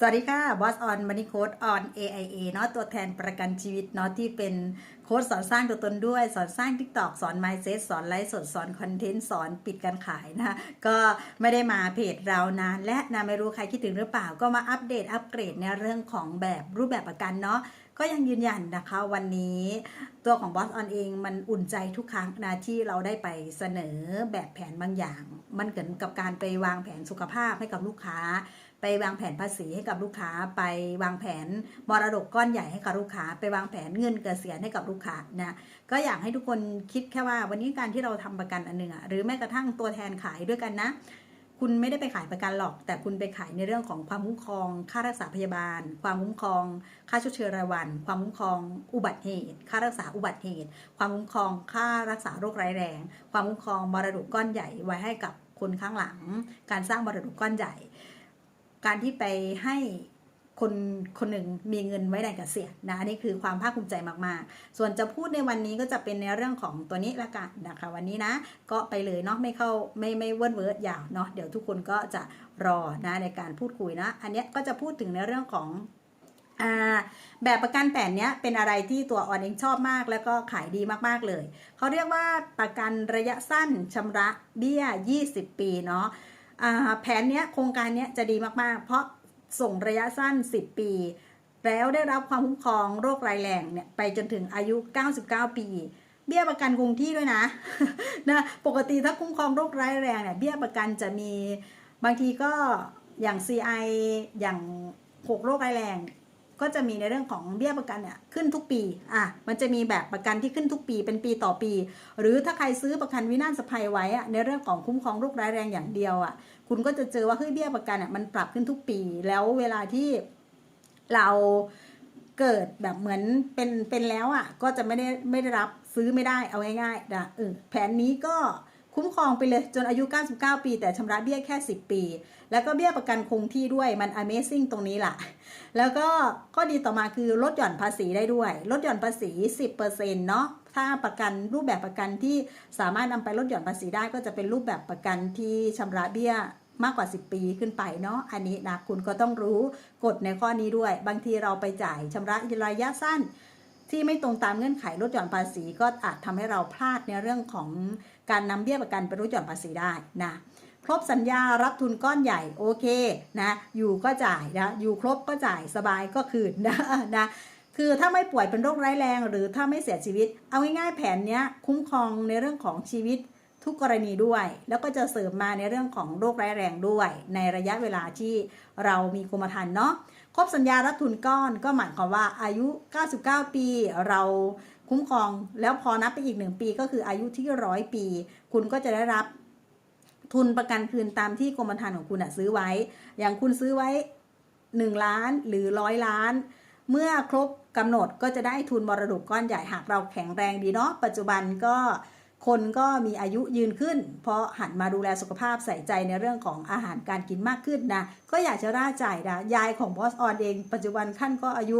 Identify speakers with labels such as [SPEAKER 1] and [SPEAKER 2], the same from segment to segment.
[SPEAKER 1] สวัสดีค่ะบอสออนมันีโค้ดออน AIA เนาะตัวแทนประกันชีวิตเนาะที่เป็นโค้ดสอนสร้างตัวตนด้วย สอนสร้าง TikTok สอน Mindset สอนไลฟ์สดสอนคอนเทนต์สอนปิดการขายนะคะก็ไม่ได้มาเพจเรานานและนะไม่รู้ใครคิดถึงหรือเปล่า ก็มาอัปเดตอัปเกรดในเรื่องของแบบรูปแบบประกันเนาะก็ยังยืนยันนะคะวันนี้ตัวของบอสออนเองมันอุ่นใจทุกครั้งนะที่เราได้ไปเสนอแบบแผนบางอย่าง มันเหมือนกับการไปวางแผนสุขภาพให้กับลูกค้า ไปวางแผนภาษีให้กับลูกค้า ไปวางแผนมรดกก้อนใหญ่ให้กับลูกค้า ไปวางแผนเงินเกษียณให้กับลูกค้านะก็อยากให้ทุกคนคิดแค่ว่าวันนี้การที่เราทำประกันอันหนึ่งอะหรือแม้กระทั่งตัวแทนขายด้วยกันนะคุณไม่ได้ไปขายประกันหรอก แต่คุณไปขายในเรื่องของความคุ้มครอง ค่ารักษาพยาบาล ความคุ้มครอง ค่าชดเชยรายวัน ความคุ้มครองอุบัติเหตุ ค่ารักษาอุบัติเหตุ ความคุ้มครอง ค่ารักษาโรคร้ายแรง ความคุ้มครองมรดกก้อนใหญ่ไว้ให้กับคนข้างหลัง การสร้างมรดกก้อนใหญ่ การที่ไปให้คนคนหนึ่งมีเงินไว้ในกเกษียณนะอันนี้คือความภาคภูมิใจมากๆ ส่วนจะพูดในวันนี้ก็จะเป็นในเรื่องของตัวนี้ละกันนะคะ วันนี้นะ ก็ไปเลยเนาะไม่เข้าไม่ไม่เวิร์ดเวิร์ดยาวเนาะเดี๋ยวทุกคนก็จะรอนะในการพูดคุยนะ อันนี้ก็จะพูดถึงในเรื่องของแบบประกันแผนเนี้ยเป็นอะไรที่ตัวออนเองชอบมากแล้วก็ขายดีมากๆเลยเขาเรียกว่าประกันระยะสั้นชำระเบี้ย 20 ปีเนาะ แผนเนี้ยโครงการเนี้ยจะดีมาก ๆ เพราะส่งระยะสั้น 10 ปี แล้วได้รับความคุ้มครองโรครายแรงเนี่ยไปจนถึงอายุ 99 ปี เบี้ยประกันคงที่ด้วยนะนะปกติถ้าคุ้มครองโรคร้ายแรงเนี่ยเบี้ยประกันจะมีบางทีก็อย่าง CI อย่าง6โรคร้ายแรง ก็จะมีในเรื่องของเบี้ยประกันเนี่ยขึ้นทุกปีอะมันจะมีแบบประกันที่ขึ้นทุกปี เป็นปีต่อปี หรือถ้าใครซื้อประกันวินาศภัยไว้อะในเรื่องของคุ้มครองโรคร้ายแรงอย่างเดียวอะคุณก็จะเจอว่าเฮ้ยเบี้ยประกันอะมันปรับขึ้นทุกปี แล้วเวลาที่เราเกิดแบบเหมือนเป็นเป็นแล้วอะก็จะไม่ได้ไม่ได้รับซื้อไม่ได้เอาง่ายๆนะเออแผนนี้ก็ คุ้มครองไปเลยจนอายุ 99 ปี แต่ชำระเบี้ยแค่ 10 ปี แล้วก็เบี้ยประกันคงที่ด้วยมัน Amazing ตรงนี้แหละแล้วก็ข้อดีต่อมาคือลดหย่อนภาษีได้ด้วย ลดหย่อนภาษี 10%เนาะถ้าประกันรูปแบบประกันที่สามารถนำไปลดหย่อนภาษีได้ก็จะเป็นรูปแบบประกันที่ชำระเบี้ยมากกว่า 10 ปีขึ้นไปเนาะ อันนี้นะคุณก็ต้องรู้กฎในข้อนี้ด้วย บางทีเราไปจ่ายชำระระยะสั้น ที่ไม่ตรงตามเงื่อนไขลดหย่อนภาษีก็อาจทำให้เราพลาดในเรื่องของ การนำเบี้ยประกันไปลดหย่อนภาษีได้นะครบสัญญารับทุนก้อนใหญ่โอเคนะอยู่ก็จ่ายนะอยู่ครบก็จ่ายสบายก็คืนนะนะคือถ้าไม่ป่วยเป็นโรคร้ายแรง หรือถ้าไม่เสียชีวิต เอาง่ายๆแผนเนี้ยคุ้มครองในเรื่องของชีวิตทุกกรณีด้วย แล้วก็จะเสริมมาในเรื่องของโรคร้ายแรงด้วย ในระยะเวลาที่เรามีกรมธรรม์เนาะครบสัญญารับทุนก้อนก็หมายความว่าอายุ 99 ปีเรา คุ้มครอง แล้วพอนับไปอีกหนึ่งปีก็คืออายุที่ร้อยปี คุณก็จะได้รับทุนประกันคืนตามที่กรมธรรม์ของคุณอะซื้อไว้ อย่างคุณซื้อไว้1ล้านหรือร้อยล้าน เมื่อครบกำหนดก็จะได้ทุนมรดกก้อนใหญ่หากเราแข็งแรงดีเนาะปัจจุบันก็คนก็มีอายุยืนขึ้น เพราะหันมาดูแลสุขภาพใส่ใจในเรื่องของอาหารการกินมากขึ้นนะ ก็อยากจะร่าจ่ายนะยายของบอสออนเอง ปัจจุบันขั้นก็อายุ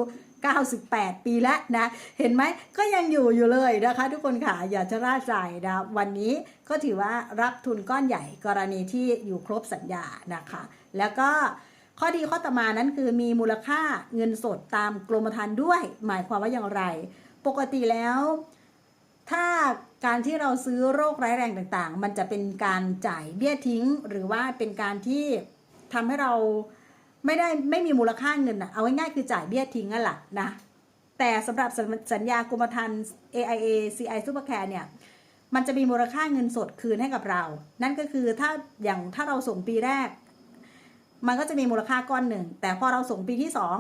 [SPEAKER 1] 98 ปีแล้วนะ เห็นไหมก็ยังอยู่อยู่เลยนะคะ ทุกคนค่ะอย่ากจะร่าจ่ายนะ วันนี้ก็ถือว่ารับทุนก้อนใหญ่กรณีที่อยู่ครบสัญญานะคะ แล้วก็ข้อดีข้อต่อมานั้นคือมีมูลค่าเงินสดตามกรมธรรม์ด้วย หมายความว่าอย่างไร ปกติแล้ว ถ้าการที่เราซื้อโรคร้ายแรงต่างๆ มันจะเป็นการจ่ายเบี้ยทิ้ง หรือว่าเป็นการที่ทำให้เรา ไม่ได้ไม่มีมูลค่าเงินอะเอาง่ายๆคือจ่ายเบี้ยทิ้งนั่นแหละนะแต่สำหรับสัญสัญญากรมธรรม์ AIA CI Supercare เนี่ยมันจะมีมูลค่าเงินสดคืนให้กับเรา นั่นก็คือถ้าอย่างถ้าเราส่งปีแรก มันก็จะมีมูลค่าก้อนหนึ่ง แต่พอเราส่งปีที่สอง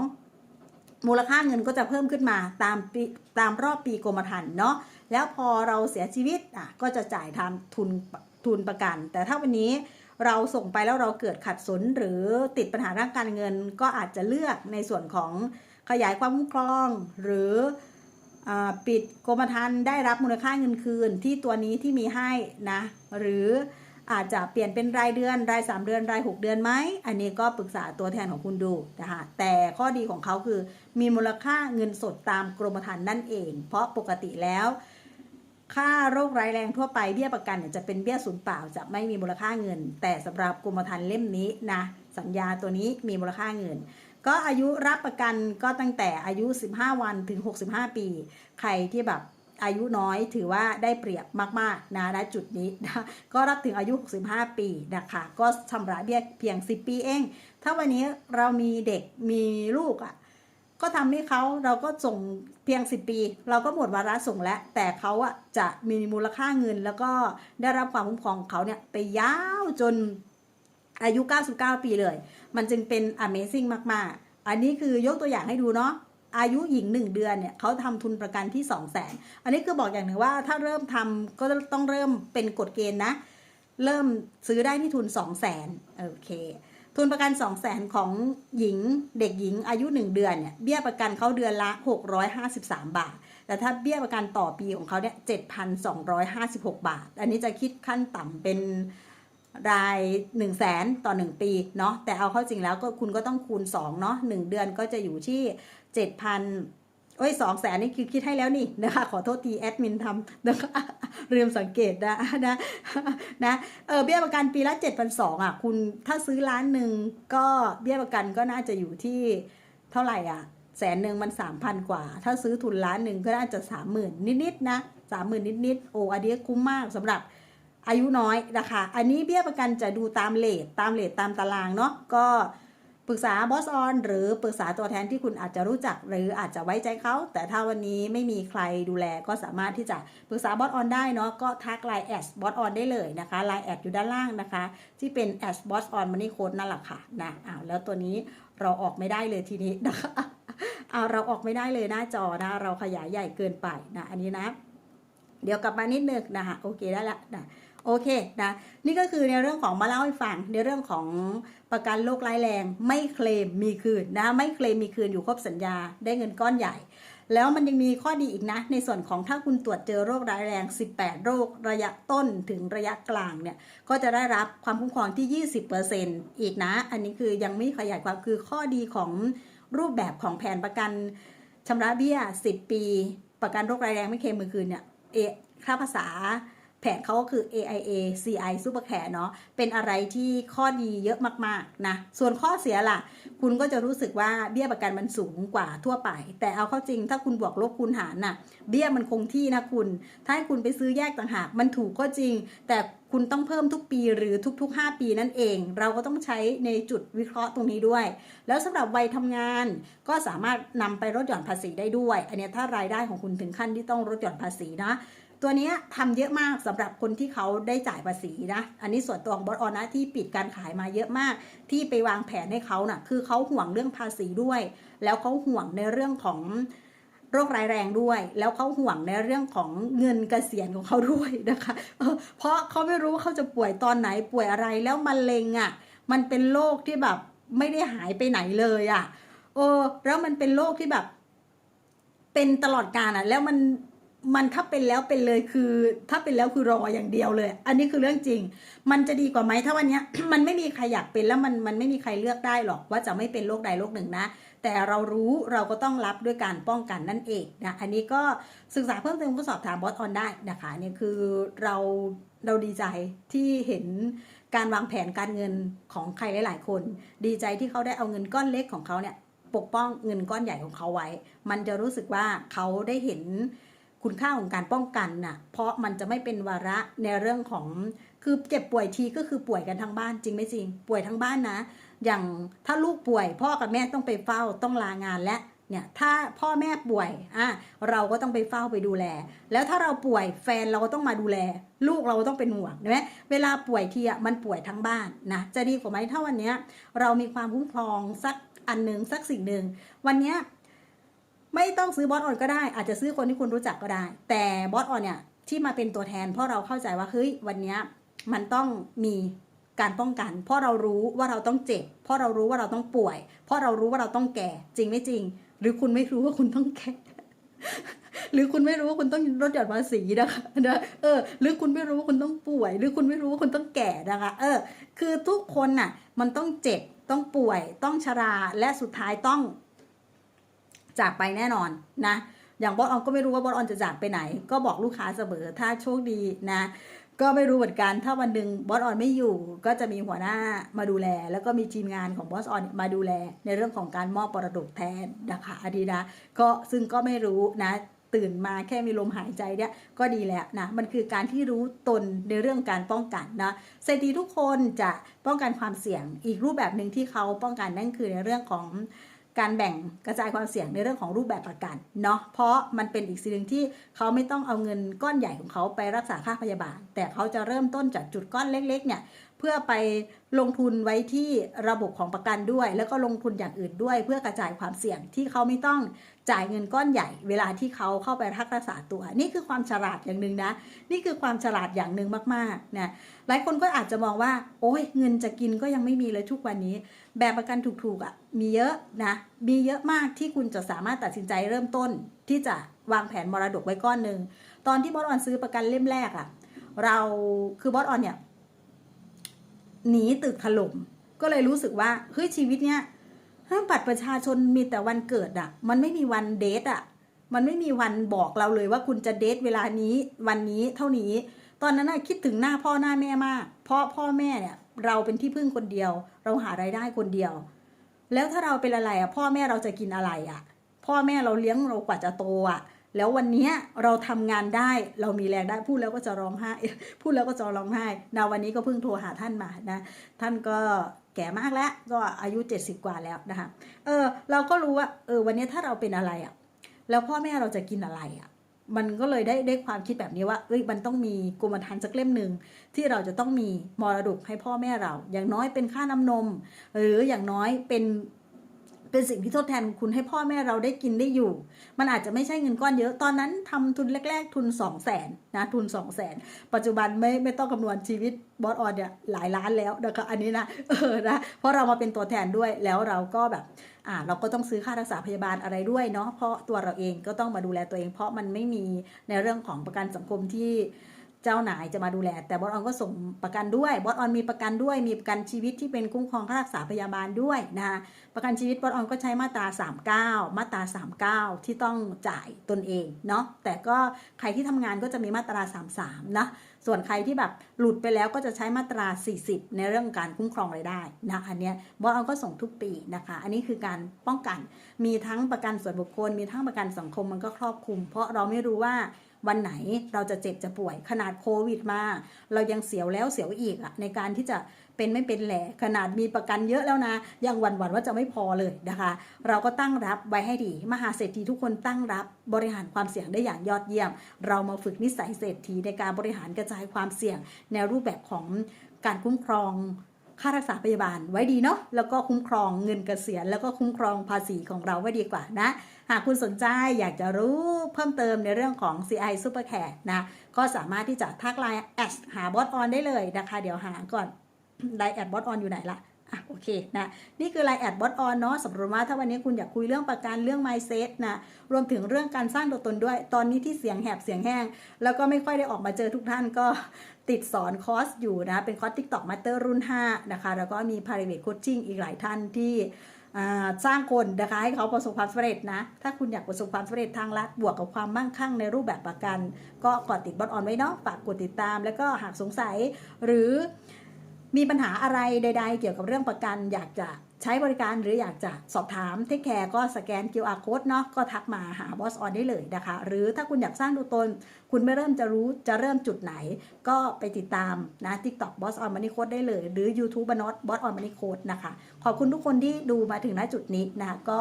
[SPEAKER 1] มูลค่าเงินก็จะเพิ่มขึ้นมาตามปีตามรอบปีกรมธรรม์เนาะแล้วพอเราเสียชีวิตอะก็จะจ่ายทำทุนทุนประกัน แต่ถ้าวันนี้ เราส่งไปแล้วเราเกิดขัดสนหรือติดปัญหาด้านการเงิน ก็อาจจะเลือกในส่วนของขยายความคุ้มครอง หรืออปิดกรมธรรม์ได้รับมูลค่าเงินคืนที่ตัวนี้ที่มีให้นะ หรืออาจจะเปลี่ยนเป็นรายเดือนราย 3 เดือนราย 6 เดือนไหม อันนี้ก็ปรึกษาตัวแทนของคุณดูนะคะแต่ข้อดีของเขาคือมีมูลค่าเงินสดตามกรมธรรม์นั่นเอง เพราะปกติแล้ว ค่าโรคร้ายแรงทั่วไปเบี้ยประกันเนี่ยจะเป็นเบี้ยศูนย์เปล่าจะไม่มีมูลค่าเงิน แต่สำหรับกรมธรรม์เล่มนี้นะสัญญาตัวนี้มีมูลค่าเงิน ก็อายุรับประกันก็ตั้งแต่อายุ 15 วันถึง 65 ปี ใครที่แบบอายุน้อยถือว่าได้เปรียบมากๆนะณจุดนี้นะก็รับถึงอายุ 65 ปีนะคะก็ชำระเบี้ยเพียง 10 ปีเอง ถ้าวันนี้เรามีเด็กมีลูกอะ่ะก็ทำให้เขาเราก็ส่ง เพียง 10 ปี เราก็หมดวาระส่งแล้ว แต่เขาอะจะมีมูลค่าเงิน แล้วก็ได้รับความคุ้มครองของเขาเนี่ยไปยาวจนอายุ 99 ปีเลย มันจึงเป็น Amazing มาก ๆ อันนี้คือยกตัวอย่างให้ดูเนาะอายุหญิง 1 เดือนเนี่ยเขาทำทุนประกันที่ 2 0 0 0 0นอันนี้คือบอกอย่างหนึ่งว่าถ้าเริ่มทำก็ต้องเริ่มเป็นกฎเกณฑ์นะ เริ่มซื้อได้ที่ทุน 2 0 0 0 0นโอเค ทุนประกัน 2 0 0 0 0 0ของหญิงเด็กหญิงอายุ 1 เดือนเนี่ยเบี้ยประกันเขาเดือนละ 653 บาท แต่ถ้าเบี้ยประกันต่อปีของเขาเนี่ย7,256 บาท อันนี้จะคิดขั้นต่ำเป็นราย1 0 0 0 0แสนต่อ 1 ปีเนาะแต่เอาเข้าจริงแล้วก็คุณก็ต้องคูณ2เนาะ1เดือนก็จะอยู่ที่ 7,000โอ้ยสองแสนนี่คือคิดให้แล้วนี่นะคะขอโทษทีแอดมินทำนะคะ ลืมสังเกตนะนะนะเออเบี้ยประกันปีละ7,200อะ คุณถ้าซื้อล้านหนึ่งก็เบี้ยประกันก็น่าจะอยู่ที่เท่าไหร่อะแสนหนึ่งมัน3,000กว่า ถ้าซื้อทุนล้านหนึ่งก็น่าจะ30,000นิดๆนะ30,000นิดๆโอ้อันนี้คุ้มมากสำหรับอายุน้อยนะคะ อันนี้เบี้ยประกันจะดูตามเลทตามเลทตามตารางเนาะก็ ปรึกษาบอสออนหรือปรึกษาตัวแทนที่คุณอาจจะรู้จักหรืออาจจะไว้ใจเขา แต่ถ้าวันนี้ไม่มีใครดูแลก็สามารถที่จะปรึกษาบอสออนได้เนาะก็ทักไลน์แอดบอสออนได้เลยนะคะไลน์แอดอยู่ด้านล่างนะคะ ที่เป็นแอดบอสออนมันนี่โค้ดนั่นแหละค่ะนะอ้าวแล้วตัวนี้เราออกไม่ได้เลยทีนี้นะคะเอาเราออกไม่ได้เลยหน้าจอนะ เราขยายใหญ่เกินไปนะอันนี้นะ เดี๋ยวกลับมานิดนึงนะคะโอเคได้ละนะโอเคนะนี่ก็คือในเรื่องของมาเล่าให้ฟังในเรื่องของ ประกันโรคร้ายแรง ไม่เคลมมีคืนนะไม่เคลมมีคืนอยู่ครบสัญญาได้เงินก้อนใหญ่ แล้วมันยังมีข้อดีอีกนะ ในส่วนของถ้าคุณตรวจเจอโรคร้ายแรง 18 โรคระยะต้นถึงระยะกลางเนี่ยก็จะได้รับความคุ้มครองที่ 20%อีกนะ อันนี้คือยังไม่ขยายความคือข้อดีของรูปแบบของแผนประกันชำระเบี้ย 10 ปี ประกันโรคร้ายแรงไม่เคลมมือคืนเนี่ยเอค่าภาษา นเขาก็คือ AIA CI Supercare เนาะเป็นอะไรที่ข้อดีเยอะมากๆนะส่วนข้อเสียล่ะ คุณก็จะรู้สึกว่าเบี้ยประกันมันสูงกว่าทั่วไป แต่เอาเข้าจริงถ้าคุณบวกลบคูณหารน่ะเบี้ยมันคงที่นะคุณ ถ้าให้คุณไปซื้อแยกต่างหากมันถูกก็จริง แต่คุณต้องเพิ่มทุกปีหรือทุก ๆ 5 ปีนั่นเอง เราก็ต้องใช้ในจุดวิเคราะห์ตรงนี้ด้วย แล้วสำหรับวัยทำงานก็สามารถนำไปลดหย่อนภาษีได้ด้วย อันนี้ถ้ารายได้ของคุณถึงขั้นที่ต้องลดหย่อนภาษีนะ ตัวนี้ทำเยอะมากสำหรับคนที่เขาได้จ่ายภาษีนะ อันนี้ส่วนตัวของบอสออนนะที่ปิดการขายมาเยอะมาก ที่ไปวางแผนให้เขานะ่ะคือเขาห่วงเรื่องภาษีด้วย แล้วเขาห่วงในเรื่องของโรคร้ายแรงด้วย แล้วเขาห่วงในเรื่องของเงินเกษียณของเขาด้วยนะคะเเพราะเขาไม่รู้ว่าเขาจะป่วยตอนไหนป่วยอะไรแล้วมะเร็งอะ่ะ มันเป็นโรคที่แบบไม่ได้หายไปไหนเลยอะ่ะเออแล้วมันเป็นโรคที่แบบ เป็นตลอดกาลอะ แล้วมัน มันถ้าเป็นแล้วเป็นเลยคือ ถ้าเป็นแล้วคือรออย่างเดียวเลย อันนี้คือเรื่องจริง มันจะดีกว่าไหมถ้าวันนี้มันไม่มีใครอยากเป็นแล้วมันมันไม่มีใครเลือกได้หรอกว่าจะไม่เป็นโรคใดโรคหนึ่งนะ แต่เรารู้เราก็ต้องรับด้วยการป้องกันนั่นเองนะอันนี้ก็ศึกษาเพิ่มเติมก็สอบถามบอสออนได้นะคะเนี่ยคือเราเราดีใจที่เห็นการวางแผนการเงินของใครหลาย ๆ คน ดีใจที่เขาได้เอาเงินก้อนเล็กของเขาเนี่ยปกป้องเงินก้อนใหญ่ของเขาไว้ มันจะรู้สึกว่าเขาได้เห็น คุณค่าของการป้องกันน่ะ เพราะมันจะไม่เป็นวาระในเรื่องของคือเจ็บป่วยทีก็คือป่วยกันทั้งบ้านจริงไหมจริง ป่วยทั้งบ้านนะ อย่างถ้าลูกป่วย พ่อกับแม่ต้องไปเฝ้าต้องลางานและเนี่ยถ้าพ่อแม่ป่วยอะเราก็ต้องไปเฝ้าไปดูแล แล้วถ้าเราป่วยแฟนเราก็ต้องมาดูแล ลูกเราก็ต้องเป็นห่วงใช่ไหมเวลาป่วยทีอะมันป่วยทั้งบ้านนะจะดีกว่าไหมถ้าวันเนี้ยเรามีความคุ้มครองสักอันหนึ่งสักสิ่งหนึ่งวันเนี้ย ไม่ต้องซื้อบอสออนก็ได้ อาจจะซื้อคนที่คุณรู้จักก็ได้ แต่บอสออนเนี่ยที่มาเป็นตัวแทน เพราะเราเข้าใจว่าเฮ้ยวันนี้มันต้องมีการป้องกัน เพราะเรารู้ว่าเราต้องเจ็บ เพราะเรารู้ว่าเราต้องป่วย เพราะเรารู้ว่าเราต้องแก่ จริงไม่จริง หรือคุณไม่รู้ว่าคุณต้องแก่หรือคุณไม่รู้ว่าคุณต้องลดหย่อนภาษีนะคะนะเออ หรือคุณไม่รู้ว่าคุณต้องป่วย หรือคุณไม่รู้ว่าคุณต้องแก่นะคะ เออ คือทุกคนน่ะ มันต้องเจ็บ ต้องป่วย ต้องชรา และสุดท้ายต้อง จากไปแน่นอนนะ อย่างบอสออนก็ไม่รู้ว่าบอสออนจะจากไปไหน ก็บอกลูกค้าเสมอถ้าโชคดีนะ ก็ไม่รู้เหมือนกันถ้าวันหนึ่งบอสออนไม่อยู่ ก็จะมีหัวหน้ามาดูแล แล้วก็มีทีมงานของบอสออนมาดูแล ในเรื่องของการมอบปรดกแทนนะคะอดีนะก็ซึ่งก็ไม่รู้นะตื่นมาแค่มีลมหายใจเนี่ยก็ดีแล้วนะมันคือการที่รู้ตนในเรื่องการป้องกันนะเศรษฐีทุกคนจะป้องกันความเสี่ยง อีกรูปแบบหนึ่งที่เขาป้องกันนั่นคือในเรื่องของ การแบ่งกระจายความเสี่ยงในเรื่องของรูปแบบประกันเนาะเพราะมันเป็นอีกสิ่งหนึ่งที่เขาไม่ต้องเอาเงินก้อนใหญ่ของเขาไปรักษาค่าพยาบาล แต่เขาจะเริ่มต้นจากจุดก้อนเล็กๆเนี่ย พื่อไปลงทุนไว้ที่ระบบของประกันด้วย แล้วก็ลงทุนอย่างอื่นด้วย เพื่อกระจายความเสี่ยงที่เขาไม่ต้องจ่ายเงินก้อนใหญ่ เวลาที่เขาเข้าไปรักษาตัว นี่คือความฉลาดอย่างหนึ่งนะ นี่คือความฉลาดอย่างหนึ่งมากๆนะหลายคนก็อาจจะมองว่า โอ้ยเงินจะกินก็ยังไม่มีเลยทุกวันนี้ แบบประกันถูกๆอะ่ะมีเยอะนะมีเยอะมากที่คุณจะสามารถตัดสินใจเริ่มต้น ที่จะวางแผนมรดกไว้ก้อนหนึ่งตอนที่บอสออนซื้อประกันเล่มแรกอะ่ะเราคือบอสออนเนี่ย หนีตึกถล่มก็เลยรู้สึกว่าเฮ้ยชีวิตเนี้ยถ้าบัตรประชาชนมีแต่วันเกิดอะ่ะ มันไม่มีวันเดทอะ่ะ มันไม่มีวันบอกเราเลยว่าคุณจะเดทเวลานี้วันนี้เท่านี้ ตอนนั้นน่ะคิดถึงหน้าพ่อหน้าแม่มาก เพราะพ่อแม่เนี่ยเราเป็นที่พึ่งคนเดียว เราหารายได้คนเดียว แล้วถ้าเราเป็นอะไรอะ พ่อแม่เราจะกินอะไรอะ พ่อแม่เราเลี้ยงเรากว่าจะโตอะ แล้ววันนี้เราทำงานได้เรามีแรงได้พูดแล้วก็จะร้องไห้พูดแล้วก็จะร้องไห้นาวันนี้ก็เพิ่งโทรหาท่านมานะท่านก็แก่มากแล้วก็อายุ 70 กว่าแล้วนะคะเออเราก็รู้ว่าเออวันนี้ถ้าเราเป็นอะไรอะแล้วพ่อแม่เราจะกินอะไรอะมันก็เลยได้ได้ความคิดแบบนี้ว่า เอ้ย มันต้องมีกรมธรรม์สักเล่มหนึ่งที่เราจะต้องมีมรดกให้พ่อแม่เรา อย่างน้อยเป็นค่าน้ำนม หรืออย่างน้อยเป็น เป็นสิ่งที่ทดแทนคุณให้พ่อแม่เราได้กินได้อยู่ มันอาจจะไม่ใช่เงินก้อนเยอะตอนนั้นทำทุนแรก ๆ ทุน 2 0 0แสนนะทุน 2 0 0แสนปัจจุบันไม่ไม่ต้องคำนวณชีวิตบอสออนเนี่ยหลายล้านแล้วนะคะอันนี้นะเออนะเพราะเรามาเป็นตัวแทนด้วยแล้วเราก็แบบอ่าเราก็ต้องซื้อค่ารักษาพยาบาลอะไรด้วยเนาะเพราะตัวเราเองก็ต้องมาดูแลตัวเอง เพราะมันไม่มีในเรื่องของประกันสังคมที่ เจ้านายจะมาดูแล แต่บอสออนก็ส่งประกันด้วยบอสออนมีประกันด้วย มีประกันชีวิตที่เป็นคุ้มครองค่ารักษาพยาบาลด้วยนะคะประกันชีวิตบอสออนก็ใช้มาตรา 39 มาตรา 39 ที่ต้องจ่ายตนเองเนาะแต่ก็ใครที่ทำงานก็จะมีมาตรา 33 นะส่วนใครที่แบบหลุดไปแล้วก็จะใช้มาตรา 40 ในเรื่องการคุ้มครองรายได้นะอันเนี้ยบอสออนก็ส่งทุกปีนะคะ อันนี้คือการป้องกันมีทั้งประกันส่วนบุคคล มีทั้งประกันสังคมมันก็ครอบคลุม เพราะเราไม่รู้ว่า วันไหนเราจะเจ็บจะป่วยขนาดโควิดมา เรายังเสียวแล้วเสียวอีกอะในการที่จะเป็นไม่เป็นแหละขนาดมีประกันเยอะแล้วนะ ยังหวั่นหวั่นว่าจะไม่พอเลยนะคะ เราก็ตั้งรับไว้ให้ดี มหาเศรษฐีทุกคนตั้งรับบริหารความเสี่ยงได้อย่างยอดเยี่ยม เรามาฝึกนิสัยเศรษฐีในการบริหารกระจายความเสี่ยงแนรูปแบบของการคุ้มครอง ค่ารักษาพยาบาลไว้ดีเนาะแล้วก็คุ้มครองเงินเกษียณแล้วก็คุ้มครองภาษีของเราไว้ดีกว่านะ หากคุณสนใจอยากจะรู้เพิ่มเติมในเรื่องของ CI Super Care นะก็สามารถที่จะทักไลน์แอดหาบอสออนได้เลยนะคะ เดี๋ยวหาก่อนไลน์แอดบอสออนอยู่ไหนละ อะโอเคนะนี่คือไลน์แอดบอสออนเนาะสำหรับว่าถ้าวันนี้คุณอยากคุยเรื่องประกันเรื่อง mindset นะรวมถึงเรื่องการสร้างตัวตนด้วย ตอนนี้ที่เสียงแหบเสียงแห้ง แล้วก็ไม่ค่อยได้ออกมาเจอทุกท่านก็ติดสอนคอร์สอยู่นะ เป็นคอร์ส TikTok Master รุ่น 5 นะคะ แล้วก็มี private coaching อีกหลายท่านที่สร้างคนนะคะให้เขาประสบความสำเร็จนะ ถ้าคุณอยากประสบความสำเร็จทางรัฐบวกกับความมั่งคั่งในรูปแบบประกัน ก็กดติดบอทออนไว้เนาะฝากกดติดตาม แล้วก็หากสงสัยหรือ มีปัญหาอะไรใด ๆ เกี่ยวกับเรื่องประกัน อยากจะใช้บริการหรืออยากจะสอบถามเทคแคร์ก็สแกน QR code เนาะก็ทักมาหาบอสออนได้เลยนะคะ หรือถ้าคุณอยากสร้างตัวตน คุณไม่เริ่มจะรู้จะเริ่มจุดไหน ก็ไปติดตามนะ TikTok Boss on Money Code ได้เลย หรือ YouTube บนอต Boss on Money Code นะคะ ขอบคุณทุกคนที่ดูมาถึงณจุดนี้นะคะก็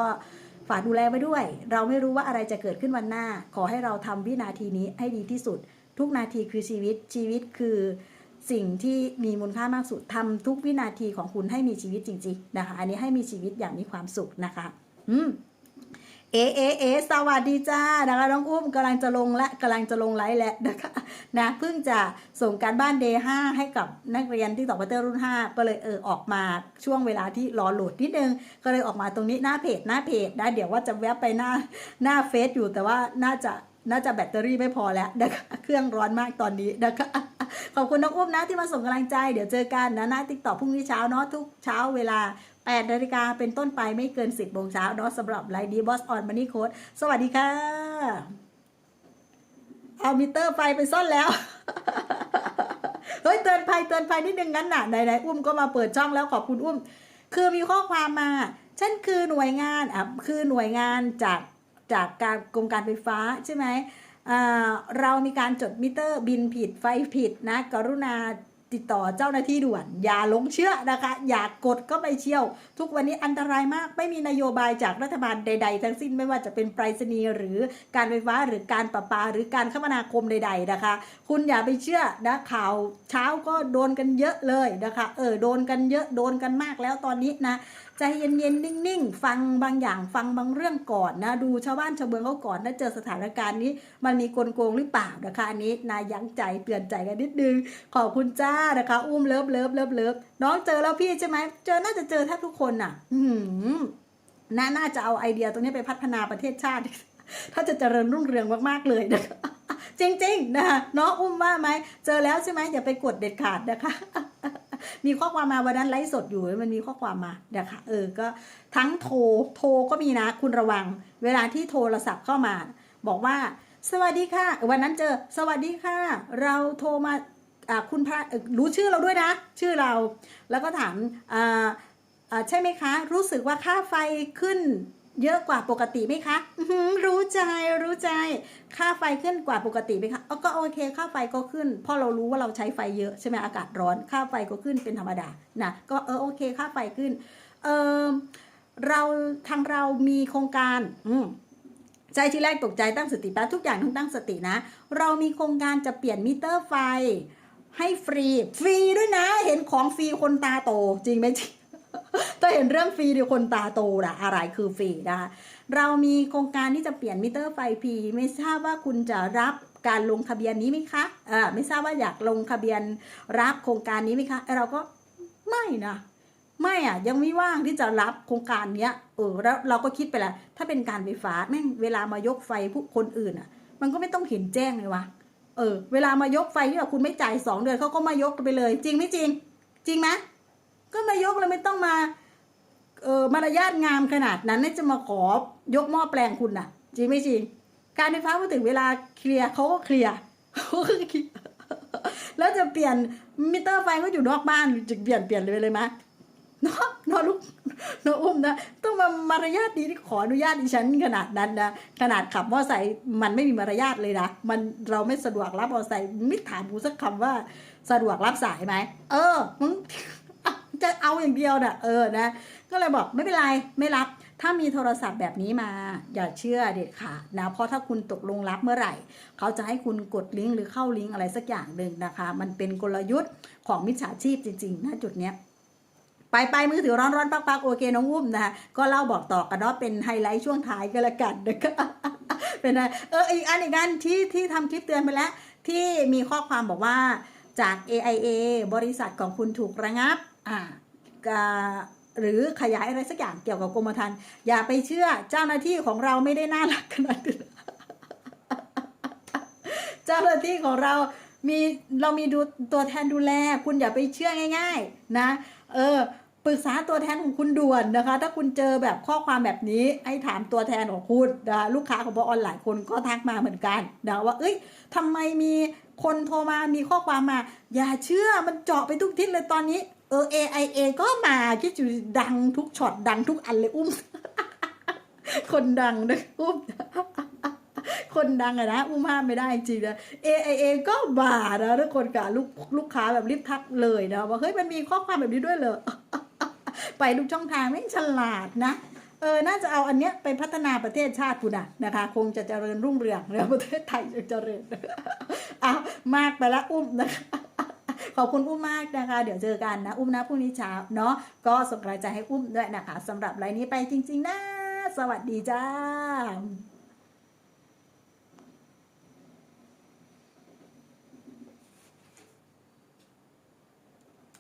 [SPEAKER 1] ฝากดูแลไว้ด้วย เราไม่รู้ว่าอะไรจะเกิดขึ้นวันหน้า ขอให้เราทำวินาทีนี้ให้ดีที่สุด ทุกนาทีคือชีวิตชีวิตคือ สิ่งที่มีมูลค่ามากสุดทำทุกวินาทีของคุณให้มีชีวิตจริงๆนะคะ อันนี้ให้มีชีวิตอย่างมีความสุขนะคะอืมเอเอเอสวัสดีจ้านะคะน้องอุ้มกำลังจะลงและกำลังจะลงไลฟ์แล้วนะคะนะเพิ่งจะส่งการบ้านเดย์ห้าให้กับนักเรียนที่ต่อปัตเตอร์รุ่น 5 ก็เลยเออออกมาช่วงเวลาที่รอโหลดนิดนึง ก็เลยออกมาตรงนี้หน้าเพจหน้าเพจนะเดี๋ยวว่าจะแวบไปหน้าหน้าเฟซอยู่แต่ว่าน่าจะน่าจะแบตเตอรี่ไม่พอแล้วนะคะเครื่องร้อนมากตอนนี้นะคะ ขอบคุณน้องอุ้มนะที่มาส่งกำลังใจ เดี๋ยวเจอกันนะหน้าติ๊กต็อกพรุ่งนี้เช้าเนาะทุกเช้าเวลา8นาฬิกาเป็นต้นไปไม่เกิน 10โมงเช้าเนาะสำหรับไลน์ดีบอสออนมันนี่โค้ดสวัสดีค่ะ เอามิเตอร์ไฟไปซ่อนแล้วเฮ้ยเตือนภัยเตือนภัยนิดนึงงั้นน่ะไหนๆอุ้มก็มาเปิดช่องแล้วขอบคุณอุ้ม คือมีข้อความมาฉันคือหน่วยงานอะคือหน่วยงานจากจากการกรมการไฟฟ้าใช่ไหม เรามีการจดมิเตอร์บินผิดไฟผิดนะกรุณาติดต่อเจ้าหน้าที่ด่วน อย่าหลงเชื่อนะคะ อย่ากกดก็ไปเชี่ยว ทุกวันนี้อันตรายมากไม่มีนโยบายจากรัฐบาลใด ๆ ทั้งสิ้นไม่ว่าจะเป็นไปรษณีย์หรือการไฟฟ้าหรือการประปาหรือการคมนาคมใด ๆนะคะ คุณอย่าไปเชื่อนะข่าวเช้าก็โดนกันเยอะเลยนะคะ เออโดนกันเยอะโดนกันมากแล้วตอนนี้นะ ใจเย็นๆ นิ่งๆ ฟังบางอย่างฟังบางเรื่องก่อนนะ ดูชาวบ้านชาวเมืองเขาก่อนถ้าเจอสถานการณ์นี้ มันมีกลโกงหรือเปล่านะคะอันนี้นายยั้งใจเตือนใจกันนิดนึง ขอบคุณจ้านะคะ อุ้มเลิฟเลิฟเลิฟเลิฟน้องเจอแล้วพี่ใช่ไหมเจอน่าจะเจอแทบทุกคนน่ะ อืมน่าน่าจะเอาไอเดียตรงนี้ไปพัฒนาประเทศชาติ ถ้าจะเจริญรุ่งเรืองมากๆเลยนะคะจริงๆนะคะน้องอุ้มว่าไหมเจอแล้วใช่ไหมอย่าไปกดเด็ดขาดนะคะ มีข้อความมาวันนั้นไลฟ์สดอยู่มันมีข้อความมาเดี๋ยวค่ะเออก็ทั้งโทรโทรก็มีนะคุณระวัง เวลาที่โทรศัพท์เข้ามา บอกว่า สวัสดีค่ะ วันนั้นเจอสวัสดีค่ะ เราโทรมาอ่าคุณพระรู้ชื่อเราด้วยนะ ชื่อเรา แล้วก็ถามอ่าใช่ไหมคะ รู้สึกว่าค่าไฟขึ้น เยอะกว่าปกติไหมคะรู้ใจรู้ใจ ค่าไฟขึ้นกว่าปกติไหมคะเอาก็โอเค ค่าไฟก็ขึ้นเพราะเรารู้ว่าเราใช้ไฟเยอะใช่ไหมอากาศร้อน ค่าไฟก็ขึ้นเป็นธรรมดานะก็เออโอเค ค่าไฟขึ้นเออเราทางเรามีโครงการอืใจที่แรกตกใจตั้งสติแป๊บทุกอย่างต้องตั้งสตินะ เรามีโครงการจะเปลี่ยนมิเตอร์ไฟให้ฟรี ฟรีด้วยนะ เห็นของฟรีคนตาโต จริงไหมจริง ถ้าเห็นเรื่องฟรีเดี๋ยวคนตาโตนะอะไรคือฟรีนะคะเรามีโครงการที่จะเปลี่ยนมิเตอร์ไฟฟรีไม่ทราบว่าคุณจะรับการลงทะเบียนนี้ไหมคะอ่าไม่ทราบว่าอยากลงทะเบียนรับโครงการนี้ไหมคะ เราก็ไม่นะไม่อะยังไม่ว่างที่จะรับโครงการเนี้ยเออแล้วเราก็คิดไปแล้วถ้าเป็นการไฟฟ้าแม่งเวลามายกไฟผู้คนอื่นอะ มันก็ไม่ต้องเห็นแจ้งเลยวะเออ เวลามายกไฟที่แบบคุณไม่จ่ายสองเดือนเขาก็มายกไปเลย จริงไม่จริง จริงไหม ก็มายกเลยไม่ต้องมาเออมารยาทงามขนาดนั้นนี่จะมาขอยกหม้อแปลงคุณน่ะ จริงไม่จริง การไฟฟ้าพอถึงเวลาเคลียร์เขาก็เคลียร์เขาก็เคลียร์แล้วจะเปลี่ยนมิเตอร์ไฟก็อยู่นอกบ้านจะเปลี่ยนเปลี่ยนเลยเลยไหมเนาะนาะลูกนาะอุ้มนะ ต้องมามารยาทดีที่ขออนุญาตดิฉันขนาดนั้นนะขนาดขับมอไซค์มันไม่มีมารยาทเลยนะมันเราไม่สะดวกรับมอไซค์ไม่ถามกูสักคำว่าสะดวกรับสายไหมเออมึง จะเอาอย่างเดียวน่ะเออนะก็เลยบอกไม่เป็นไรไม่รับ ถ้ามีโทรศัพท์แบบนี้มา อย่าเชื่อเด็ดขาดนะเพราะถ้าคุณตกลงรับเมื่อไหร่ เขาจะให้คุณกดลิงก์หรือเข้าลิงก์อะไรสักอย่างหนึ่งนะคะ มันเป็นกลยุทธ์ของมิจฉาชีพจริงๆนะจุดเนี้ยไปไปมือถือร้อนร้อนปักปักโอเคน้องอุ้มนะคะก็เล่าบอกต่อกันเนาะเป็นไฮไลท์ช่วงท้ายก็แล้วกันนะคะเป็นไงเอออีกอันอีกอันที่ที่ทำคลิปเตือนไปแล้ว ที่มีข้อความบอกว่าจาก AIA บริษัทของคุณถูกระงับ อ่าหรือขยายอะไรสักอย่างเกี่ยวกับกรมธรรม์อย่าไปเชื่อเจ้าหน้าที่ของเราไม่ได้น่ารักขนาดนั้นเจ้าหน้าที่ของเรามีเรามีดูตัวแทนดูแล คุณอย่าไปเชื่อง่าย ๆ นะ เออปรึกษาตัวแทนของคุณด่วนนะคะ ถ้าคุณเจอแบบข้อความแบบนี้ให้ถามตัวแทนของคุณนะลูกค้าของบออนหลายคนก็ทักมาเหมือนกันนะว่า เอ้ยทำไมมีคนโทรมามีข้อความมา อย่าเชื่อมันเจาะไปทุกทิศเลยตอนนี้ เออ AIA ก็มาคิดอยู่ดังทุกช็อตดังทุกอันเลยอุ้ม คนดังนะอุ้ม คนดังอะนะอุ้มห้ามไม่ได้จริงนะ AIA ก็บ่านะทุกคนกับลูกลูกค้าแบบรีบทักเลยนะว่าเฮ้ยมันมีข้อความแบบนี้ด้วยเหรอ ไปทุกช่องทางไม่ฉลาดนะเออ น่าจะเอาอันเนี้ยไปพัฒนาประเทศชาติคุณอะนะคะ คงจะเจริญรุ่งเรืองแล้วประเทศไทยจะเจริญเอามากไปละอุ้มนะคะ ขอบคุณอุ้มมากนะคะ เดี๋ยวเจอกันนะ อุ้มนะพรุ่งนี้เช้าเนาะก็ส่งกำลังใจให้อุ้มด้วยนะคะสำหรับไลน์นี้ไปจริง ๆ นะ สวัสดีจ้า